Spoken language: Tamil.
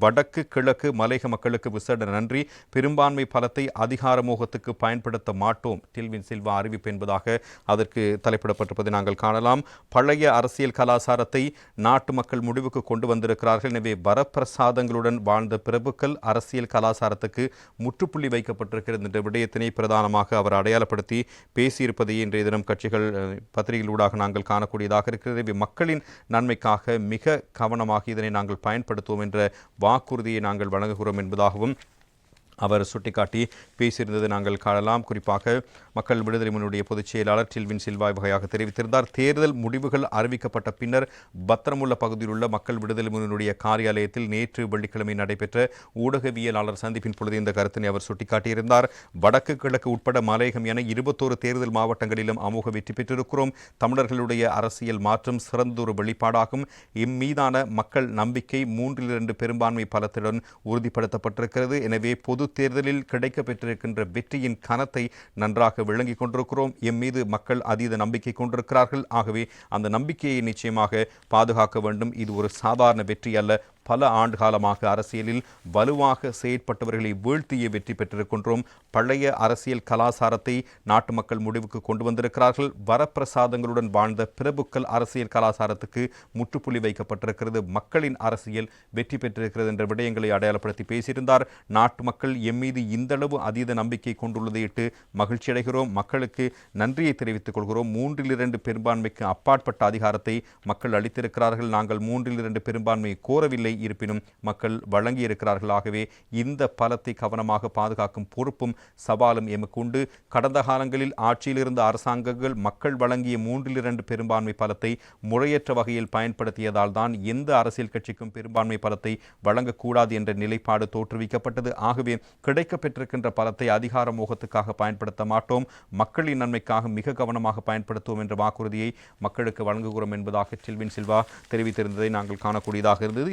வடக்கு கிழக்கு மலையக மக்களுக்கு விசேட நன்றி. பெரும்பான்மை பலத்தை அதிகாரமோகத்துக்கு பயன்படுத்த மாட்டோம். டில்வின் சில்வா அறிவிப்பு என்பதாக அதற்கு தலைப்பிடப்பட்டிருப்பதை நாங்கள் காணலாம். பழைய அரசியல் கலாச்சாரத்தை நாட்டு மக்கள் முடிவுக்கு கொண்டு வந்திருக்கிறார்கள். எனவே வரப்பிரசாதங்களுடன் வாழ்ந்த பிரபுக்கள் அரசியல் கலாச்சாரத்துக்கு முற்றுப்புள்ளி வைக்கப்பட்டிருக்கிறது என்ற விடயத்தினை பிரதானமாக அவர் அடையாளப்படுத்தி பேசியிருப்பதை இன்றைய தினம் கட்சிகள் பத்திரிகைகளூடாக நாங்கள் காணக்கூடியதாக இருக்கிறது. எனவே மக்களின் நன்மைக்காக மிக கவனமாக இதனை நாங்கள் பயன்படுத்துவோம் என்ற வாக்குறுதியை நாங்கள் வழங்குகிறோம் என்பதாகவும் அவர் சுட்டிக்காட்டி பேசியிருந்தது நாங்கள் காணலாம். குறிப்பாக மக்கள் விடுதலை முன்னுடைய பொதுச் செயலாளர் டில்வின் சில்வாய் வகையாக தெரிவித்திருந்தார். தேர்தல் முடிவுகள் அறிவிக்கப்பட்ட பின்னர் பத்திரமுள்ள பகுதியில் உள்ள மக்கள் விடுதலை முன்னுடைய காரியாலயத்தில் நேற்று வெள்ளிக்கிழமை நடைபெற்ற ஊடகவியலாளர் சந்திப்பின் பொழுது இந்த கருத்தினை அவர் சுட்டிக்காட்டியிருந்தார். வடக்கு கிழக்கு உட்பட மலையகம் என இருபத்தோரு தேர்தல் மாவட்டங்களிலும் அமோக வெற்றி பெற்றிருக்கிறோம். தமிழர்களுடைய அரசியல் மாற்றம் சிறந்தொரு வெளிப்பாடாகும். இம்மீதான மக்கள் நம்பிக்கை மூன்றில் இரண்டு பெரும்பான்மை பலத்துடன் உறுதிப்படுத்தப்பட்டிருக்கிறது. எனவே பொது தேர்தலில் கிடைக்க பெற்றிருக்கின்ற வெற்றியின் கனத்தை நன்றாக விளங்கிக் கொண்டிருக்கிறோம். எம் மீது மக்கள் அதீத நம்பிக்கை கொண்டிருக்கிறார்கள். ஆகவே அந்த நம்பிக்கையை நிச்சயமாக பாதுகாக்க வேண்டும். இது ஒரு சாதாரண வெற்றி அல்ல. பல ஆண்டு காலமாக அரசியலில் வலுவாக செயற்பட்டவர்களை வீழ்த்திய வெற்றி பெற்றிருக்கின்றோம். பழைய அரசியல் கலாசாரத்தை நாட்டு மக்கள் முடிவுக்கு கொண்டு வந்திருக்கிறார்கள். வரப்பிரசாதங்களுடன் வாழ்ந்த பிரபுக்கள் அரசியல் கலாசாரத்துக்கு முற்றுப்புள்ளி வைக்கப்பட்டிருக்கிறது. மக்களின் அரசியல் வெற்றி பெற்றிருக்கிறது என்ற விடயங்களை அடையாளப்படுத்தி பேசியிருந்தார். நாட்டு மக்கள் எம் மீது இந்தளவு அதீத நம்பிக்கை கொண்டுள்ளதை இட்டு மகிழ்ச்சி அடைகிறோம் மக்களுக்கு நன்றியை தெரிவித்துக் கொள்கிறோம். மூன்றில் இரண்டு பெரும்பான்மைக்கு அப்பாற்பட்ட அதிகாரத்தை மக்கள் அளித்திருக்கிறார்கள். நாங்கள் மூன்றில் இரண்டு பெரும்பான்மையை கோரவில்லை. இருப்பினும் மக்கள் வழங்கியிருக்கிறார்கள் ஆகவே இந்த பலத்தை கவனமாக பாதுகாக்கும் பொறுப்பும் சவாலும் எமக்கு உண்டு. கடந்த காலங்களில் ஆட்சியில் இருந்த அரசாங்கங்கள் மக்கள் வழங்கிய மூன்றில் இரண்டு பெரும்பான்மை பலத்தை முறையற்ற வகையில் பயன்படுத்தியதால் தான் எந்த அரசியல் கட்சிக்கும் பெரும்பான்மை பலத்தை வழங்கக்கூடாது என்ற நிலைப்பாடு தோற்றுவிக்கப்பட்டது. ஆகவே கிடைக்கப்பெற்றிருக்கின்ற பலத்தை அதிகார மோகத்துக்காக பயன்படுத்த மாட்டோம். மக்களின் நன்மைக்காக மிக கவனமாக பயன்படுத்துவோம் என்ற வாக்குறுதியை மக்களுக்கு வழங்குகிறோம் என்பதாக செல்வின் சில்வா தெரிவித்திருந்ததை நாங்கள் காணக்கூடியதாக இருந்தது.